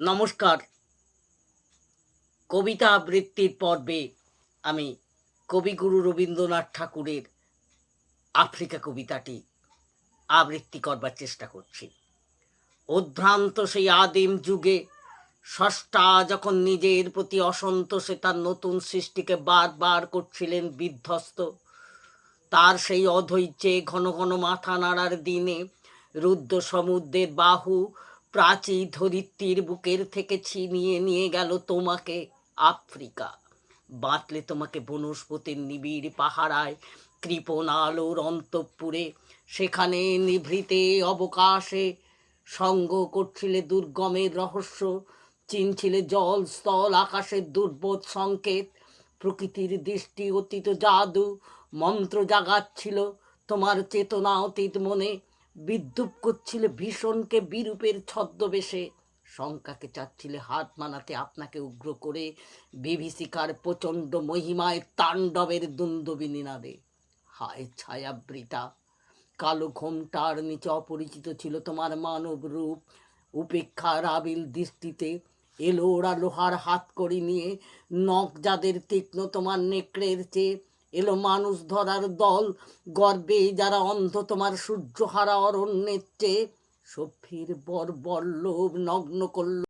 নমস্কার। কবিতা আবৃত্তির পর্বে আমি কবিগুরু রবীন্দ্রনাথ ঠাকুরের আফ্রিকা কবিতাটি আবৃত্তি করবার চেষ্টা করছি। উদ্ভ্রান্ত সেই আদিম যুগে ষষ্ঠা যখন নিজের প্রতি অসন্তোষে তার নতুন সৃষ্টিকে বারবার করছিলেন বিধ্বস্ত। তার সেই অধৈর্যে ঘন ঘন মাথা নাড়ার দিনে রুদ্র সমুদ্রের বাহু প্রাচী ধরিত্রীর বুকের থেকে ছিনিয়ে নিয়ে গেল তোমাকে আফ্রিকা। বাঁচলে তোমাকে বনস্পতির নিবিড় পাহারায়, কৃপণ আলোর অন্তঃপুরে, সেখানে নিভৃতে অবকাশে। সঙ্গ করছিলে দুর্গমের রহস্য, চিনছিলে জল, স্থল আকাশের দুর্বোধ সংকেত। প্রকৃতির দৃষ্টি অতীত জাদু, মন্ত্র জাগাচ্ছিল তোমার চেতনা অতীত মনে। বিদ্যুৎ করছিলে ভীষণকে বিরূপের ছদ্মবেশে। শঙ্কাকে চাচ্ছিলে হাত মানাতে আপনাকে উগ্র করে বিভীষিকার প্রচণ্ড মহিমায় তাণ্ডবের দুন্দবি নিনাদে। হায় ছায়াবৃতা, কালো ঘোমটার নিচে অপরিচিত ছিল তোমার মানব রূপ। উপেক্ষার আবিল দৃষ্টিতে এলো ওরা লোহার হাত করি নিয়ে নখ যাদের তীক্ষ্ণ তোমার নেকড়ের চেয়ে এলো মানুষ ধরার দল, গর্বে যারা অন্ধ তোমার সূর্যহারা অরণ্যের চেয়ে, সফির বর লোভ নগ্ন করল